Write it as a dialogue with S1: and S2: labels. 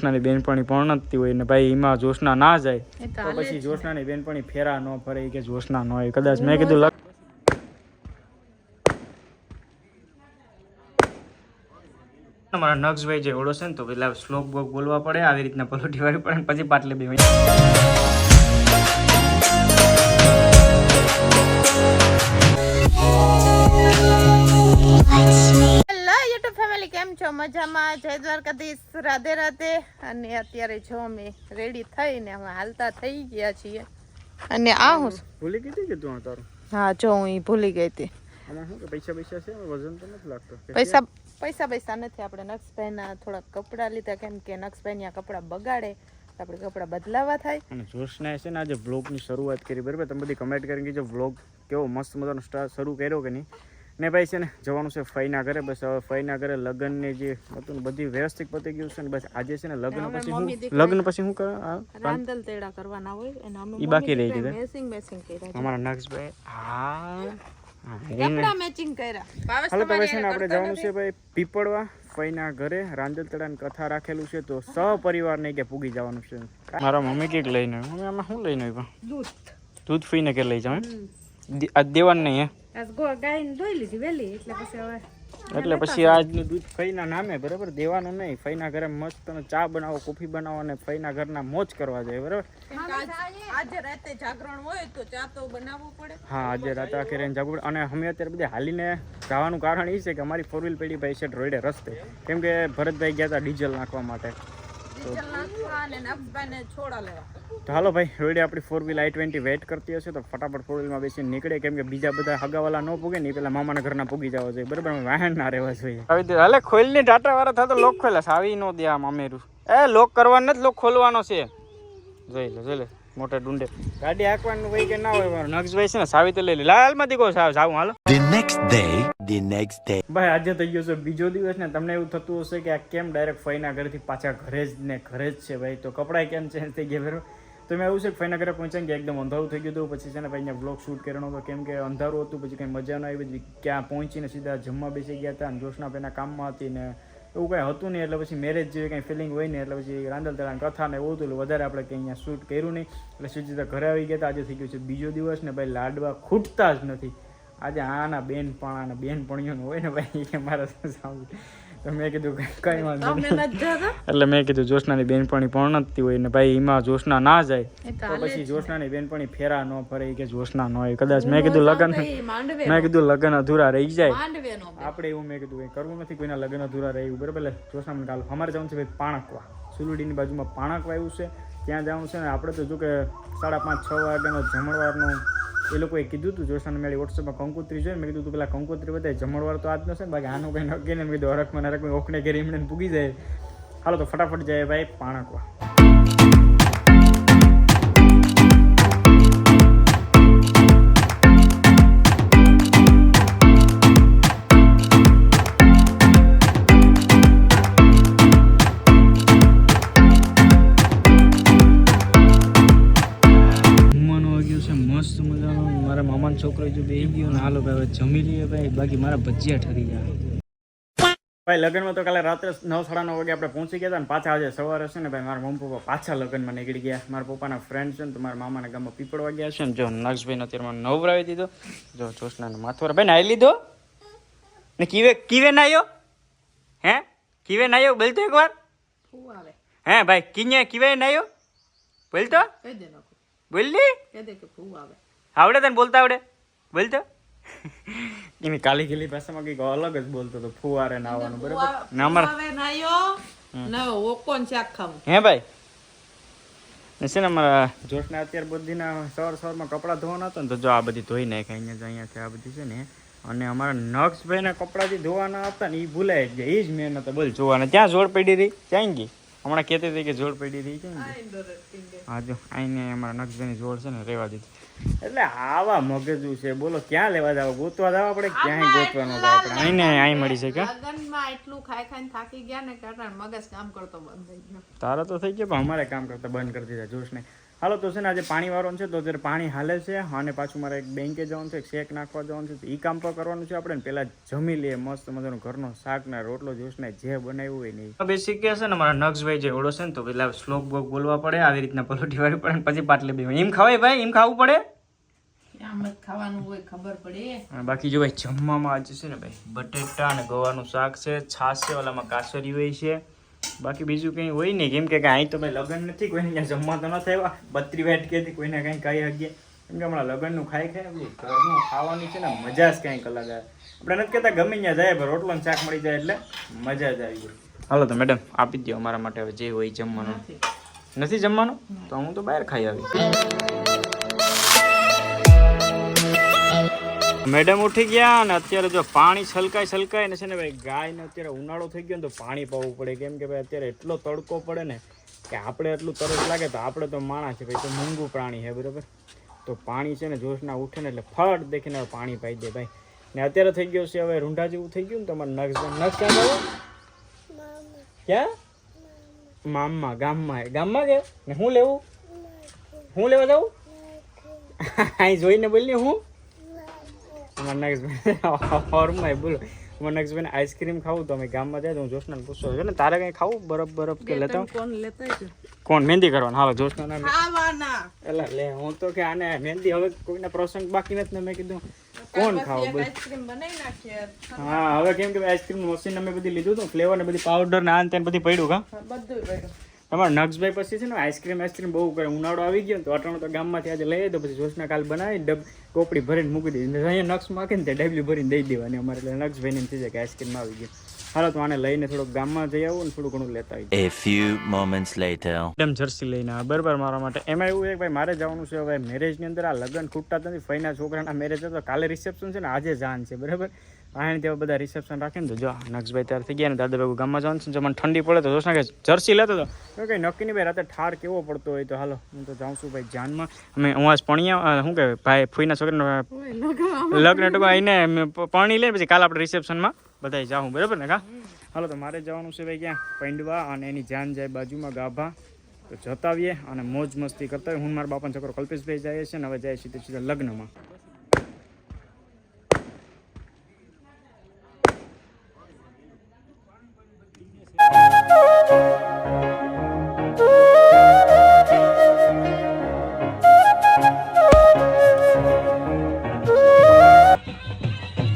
S1: જોશનાની બેનપણી પરણતી હોય ને ભાઈ એમાં જોશના ના જાય
S2: તો
S1: પછી
S2: જ.
S1: જોશનાની બેનપણી ફેરા ન ફરે કે જોશના ન હોય. કદાચ મેં કીધું લગ- મારા નક્ષભાઈ જે ઓળો છે ને તો પેલા શ્લોક બોક બોલવા પડે આવી રીતના પલોટી વાળી પડે પછી પાટલે બે
S2: ફેમિલી કેમ છો? મજામાં? જય દ્વારકાધીશ. રાધે રાધે. અને અત્યારે જો અમે રેડી થઈને અમે હાલતા થઈ ગયા છીએ. અને આ હું
S1: ભૂલી ગઈ કે તું તારું?
S2: હા જો હું ભૂલી ગઈ હતી.
S1: શું કે પૈસા પૈસા છે? વજન તો નથી લાગતો.
S2: પૈસા પૈસા પૈસા નથી. આપણે નક્ષભાઈના થોડાક કપડાં લીધા. કેમ કે નક્ષભાઈના કપડાં બગાડે. આપણે કપડાં બદલાવા થાય.
S1: અને જોશના છે ને આજે વ્લોગની શરૂઆત કરી. બરાબર? તમે બધી કમેન્ટ કરીને જો વ્લોગ કેવો મસ્ત મજાનો સ્ટાર્ટ શરૂ કર્યો કે નહીં? ને ભાઈ છે ને જવાનું છે ફઈના ઘરે. બસ હવે ફઈના ઘરે લગ્નને જે હતું ને બધી વ્યવસ્થિત પતી ગયું છે ને બસ આજે છે ને લગ્ન પછી
S2: હું
S1: લગ્ન પછી શું કરે આ
S2: રાંદલ તેડા કરવાના હોય અને અમે
S1: ઈ બાકી રહી ગયું
S2: મેસિંગ મેસિંગ કર્યા
S1: અમારા નક્ષભાઈ હા. હા, એને
S2: મેચિંગ કર્યા.
S1: હાલો તો
S2: તમારી
S1: છે ને આપણે જવાનું છે ભાઈ પીપળવા ફઈના ઘરે. રાંજલતડાની કથા રાખેલું છે તો સહપરિવાર નહીં કે પૂગી જવાનું છે. મારા મમ્મી કેક લઈને. મમ્મી આમાં શું લઈને આવ્યા?
S2: દૂધ.
S1: દૂધ ફઈને કે લઈ જાઉં આ દેવાનું નહીં હે
S2: આજ ગો ગાયને ધોઈ લીધી વેલી એટલે પછી હવે
S1: એટલે પછી આજનું દૂધ ફઈના નામે બરાબર? દેવાનું નહીં ફઈના ઘરે મસ્ત તમે ચા બનાવો કોફી બનાવો અને ફઈના ઘરના મોજ કરવા જાય બરાબર?
S2: આજે રાતે જાગરણ હોય તો ચા તો બનાવવું પડે.
S1: હા આજે રાતે આખી રહીને જાગવું પડે. અને અમે અત્યારે બધે હાલીને જવાનું કારણ એ છે કે અમારી ફોર વ્હીલ પેઢી ભાઈ છે રોડે રસ્તે. કેમ કે ભરતભાઈ ગયા હતા ડીઝલ નાખવા માટે. તો હાલો ભાઈ રોડે આપણી four wheel I twenty wait કરતી હશે તો ફટાફટ ફોર વ્હીલમાં બેસીને નીકળે. કેમ કે બીજા બધા હગાવાલા ન પૂગે ને એ પેલા મામાના ઘરના પૂગી જવા જોઈએ. બરાબર વાહન ના રહેવા જોઈએ. આવી દે હાલે ખોલની ટાટા વાળા થતો લોક ખોલે સાવી નો દે આમ અમેરું. એ લોક કરવાનો જ લોક ખોલવાનો છે. જોઈ લે જોઈ લે. મોટે ડુંડે. ગાડી હાંકવાનું હોય કે ના હોય નક્સ નક્ષભાઈ છે ને સાવી તો લઈ લે. લાલમાં દીકો સાવ સાવ હાલો.
S3: The next day, next day.
S1: ભાઈ, આજે થઈ ગયો છે બીજો દિવસ ને તમને એવું થતું હશે કે આ કેમ ડાયરેક્ટ ફઈના ઘરેથી પાછા ઘરે જ ને ઘરે જ છે ભાઈ? તો કપડાં કેમ ચેન્જ થઈ ગયા બરાબર તો મેં એવું છે કે ફઈના ઘરે પહોંચ્યા કે એકદમ અંધારું થઈ ગયું હતું. પછી છે ને ભાઈ અહીંયા શૂટ કરવાનો હતો કેમ કે અંધારું હતું, પછી કંઈ મજા ન આવી. પછી ક્યાં પહોંચીને સીધા જમવા બેસી ગયા હતા અને જોશના ભાઈના કામમાં હતી ને એવું કંઈ હતું નહીં. એટલે પછી મેરેજ જેવી કંઈ ફિલિંગ હોય ને એટલે પછી રાંધલ તળાની કથા ને એવું હતું. વધારે આપણે કંઈ અહીંયા શૂટ કર્યું નહીં. એટલે સીધા ઘરે આવી ગયા હતા. આજે થઈ ગયું છે બીજો દિવસ ને ભાઈ લાડવા ખૂટતા જ નથી. આજે આના બેનપણાના બેનપણીઓનું હોય ને ભાઈ એ મારા સાંભળ્યું તો મેં કીધું કઈ વાંધો એટલે મેં કીધું જોશનાની બેનપણી પરણતી હોય ને ભાઈ એમાં જોશના ના જાય.
S2: તો
S1: પછી. જોશનાની બેનપણી ફેરા ન ફરે કે જોશના ન હોય. કદાચ મેં કીધું લગ્ન મેં કીધું લગ્ન અધૂરા રહી જાય. આપણે એવું મેં કીધું કંઈ કરવું નથી કોઈના લગ્ન અધૂરા રહી બરાબર એટલે જોશના મને કાલ અમારે જવાનું છે ભાઈ પાણકવા. સુલુડીની બાજુમાં પાણકવા આવ્યું છે. ત્યાં જવાનું છે ને આપણે તો જો કે સાડા પાંચ છ વાગ્યાનો જમણવારનો એ લોકોએ કીધું હતું જોશાને મેળી વોટ્સઅપમાં કંકોત્રી જોઈને મેં કીધું તું, પેલા કંકોત્રી બતાય જમણવાર તો આજનો છે ને, બાકી આનું કંઈ નક્કી ને મેં કીધું હરકમાં હરકમાં ઓખને ઘેર એમને પૂગી જાય. હાલો તો ફટાફટ જાય ભાઈ, પાણકવા. મસ્ત મજાનો. મારા મામાનો છોકરો જો બે ગયો ને હાલો ભાઈ જમી લઈએ ભાઈ. બાકી મારા ભજીયા ઠરી ગયા. ભાઈ લગ્નમાં તો કાલે રાત્રે નવ સાડા નવ વાગે આપણે પહોંચી ગયા હતા ને પાછા આજે સવારે છે ને ભાઈ મારા મમ્મી પપ્પા પાછા લગ્નમાં નીકળી ગયા. મારા પપ્પાના ફ્રેન્ડ છે ને તો મારા મામાના ગામમાં પીપળવા ગયા છે ને જો નક્ષભાઈને અત્યારમાં નવરાવી દીધો. જો જોશનાને માથું ભાઈ નાઈ લીધો? ને કીવે કીવે નાયો હે? કીવે નાયો બોલતો એકવાર
S2: વાર?
S1: હે ભાઈ કિnye કીવે નાયો બોલતો?
S2: કહી દે નાખું
S1: બોલી
S2: દે કે ફૂ આવે
S1: આવડે તને બોલતા આવડે બોલતો એની કાલી ગેલી ભાષામાં કંઈક અલગ જ બોલતો હતો ફુવારે નાવાનું બરાબર ના અમારે
S2: આવે નાયો ને ઓકોન શાક ખાવું
S1: હે ભાઈ ને છે ને અમારા જોશને અત્યારે બધીના સવાર સવારમાં કપડાં ધોવાના હતા ને તો જો આ બધી ધોઈ નાખ્યા અહીંયા જો અહીંયાથી આ બધી છે ને અને અમારા નક્ષભાઈના કપડાં જે ધોવાના હતા ને એ ભૂલાઈ જ ગયા એ જ મહેનત બોલ જોવાના ત્યાં જોડ પડી રહી ત્યાં ગઈ હમણાં કહેતી હતી કે જોડ પડી રહી છે ને. હા જો આઈને અમારા નકશાની જોડ છે ને રહેવા દીધી. એટલે આવા મગજુ છે બોલો ક્યાં લેવા જાવ? ગોતવા જવા આપણે? ક્યાંય ગોતવાનું જાવ આપણે? આઈને અહીં મળી શકે
S2: લગનમાં એટલું ખાઈ ખાઈને થાકી ગયા ને કારણ મગજ કામ કરતો બંધ થઈ ગયો.
S1: તારા તો થઈ ગયો પણ અમારે કામ કરતા બંધ કરી દીધા જોશ ને હાલો તો છે ને આજે પાણી વાળવાનું છે તો અત્યારે પાણી હાલે છે અને પાછું મારે એક બેંકે જવાનું છે એક શેક નાખવા જવાનું છે તો એ કામ પણ કરવાનું છે આપણે પહેલાં જમી લઈએ મસ્ત મજાનું ઘરનો શાક ને રોટલો જ્યુસ ને જે બનાવ્યું હોય ને બેસિક કે છે ને મારા નક્ષભાઈ જે ઓળો છે ને તો પેલા શ્લોક બોક બોલવા પડે આવી રીતના પલોટી વાળી પડે પછી પાટલી બે એમ ખવાય ભાઈ? એમ ખાવું પડે?
S2: ખાવાનું હોય ખબર પડે.
S1: અને બાકી જો ભાઈ જમવામાં આજે છે ને ભાઈ બટેટા અને ગવાનું શાક છે છાશ છે ઓલામાં કાસરી હોય છે. બાકી બીજું કંઈ હોય નહીં. કેમ કે અહીં તો ભાઈ લગ્ન નથી કોઈને ત્યાં જમવા તો ન થયા બત્રી વાટકેથી કોઈને કંઈ કહી શકીએ કેમ કે હમણાં લગ્નનું ખાઈ ખાય ઘરનું ખાવાની છે ને મજા જ કંઈક અલગ આવે. આપણે નથી કહેતા ગમે ત્યાં જાય પણ રોટલો ને શાક મળી જાય એટલે મજા જ આવી ગઈ. હાલો તો મેડમ આપી દો અમારા માટે હવે જે હોય જમવાનું. નથી જમવાનું? તો હું તો બહાર ખાઈ આવી. મેડમ ઉઠી ગયા અને અત્યારે જો પાણી છલકાય છલકાય ને છે ને ભાઈ ગાયને અત્યારે ઉનાળો થઈ ગયો ને તો પાણી પાવું પડે. કેમ કે ભાઈ અત્યારે એટલો તડકો પડે ને કે આપણે એટલું તરસ લાગે તો આપણે તો માણસ છે ભાઈ તો મૂંગું પ્રાણી છે બરાબર? તો પાણી છે ને જોશના ઉઠે ને એટલે ફટ દેખીને પાણી પાઈ દે ભાઈ. ને અત્યારે થઈ ગયો છે હવે રૂંઢા જેવું થઈ ગયું ને તમારે નખ નખ ક્યાં જવું ક્યાં? મામા ગામમાં. ગામમાં કે ને હું લેવું? હું લેવા જાઉં? અહીં જોઈને બોલી હું? અમારા નક્ષભાઈ હોરમાં બોલો. અમારા નક્ષભાઈને આઈસ્ક્રીમ ખાવું તો અમે ગામમાં જાય તો હું જોશનાને પૂછતો છે. ને તારે કંઈ ખાવું? બરફ બરફ કે લેતા
S2: કોણ લેતા
S1: કોણ મહેંદી કરવાનું. હાલો જોશના નામ એલા લે હું તો કે આને મહેંદી હવે કોઈના પ્રસંગ બાકી નથી ને મેં કીધું કોણ ખાવ? બોલ
S2: આઈસ્ક્રીમ બનાવી નાખીએ.
S1: હા હવે કેમ કે આઈસ્ક્રીમ મશીન અમે બધી લીધું હતું ફ્લેવર ને બધી પાવડર ને આ ને બધી પડ્યું કા?
S2: બધું પડ્યું.
S1: તમારા નક્ષભાઈ પછી છે ને આઈસ્ક્રીમ આઈસ્ક્રીમ બહુ કરે. ઉનાળો આવી ગયો ને તો અટાણો તો ગામમાંથી આજે લઈ તો પછી જોશના કાલ બનાવી ડબ કોપડી ભરીને મૂકી દીધી. અહીંયા નક્ષ માખે ને તે ડબલી ભરીને દઈ દેવાની અમારે. એટલે નક્ષભાઈને થઈ જાય કે આઈસ્ક્રીમ આવી ગયો. હાલો તો આને લઈને થોડોક ગામમાં જઈ આવું ને થોડું ઘણું લેતા આવી
S3: એ ફ્યુ મોમેન્ટ્સ લેટર
S1: એકદમ જર્સી લઈને આ. બરાબર મારા માટે. એમાં એવું છે ભાઈ મારે જવાનું છે હવે મેરેજની અંદર. આ લગ્ન ખૂટતા નથી. ફઈના છોકરાના મેરેજ હતો કાલે રિસેપ્શન છે ને આજે જાન છે. બરાબર? આને તેવા બધા રિસેપ્શન રાખે ને તો જો નક્ષભાઈ તૈયાર થઈ ગયા ને દાદા ભાઈ ગામમાં જવાનું છે જો મને ઠંડી પડે તો જોશ કે જર્સી લેતો હતો તો કંઈ નક્કી નહીં ભાઈ રાતે ઠાર કેવો પડતો હોય તો હાલો હું તો જાઉં છું ભાઈ જાનમાં. અમે હું આજ પણિયા શું કહેવાય ભાઈ ફૂઈના છોકરાને લગ્ન ટકો આવીને પાણી લે પછી કાલ આપણે રિસેપ્શનમાં બધાય જાઉં બરાબર ને કા? હાલો તો મારે જવાનું છે ભાઈ ક્યાં? પૈંડવા અને એની જાન જાય બાજુમાં ગાભા. તો જતા આવીએ અને મોજ મસ્તી કરતા હોય હું મારા બાપાનો છોકરો કલ્પેશભાઈ જાય છે ને હવે જાય સીધે સીધા લગ્નમાં.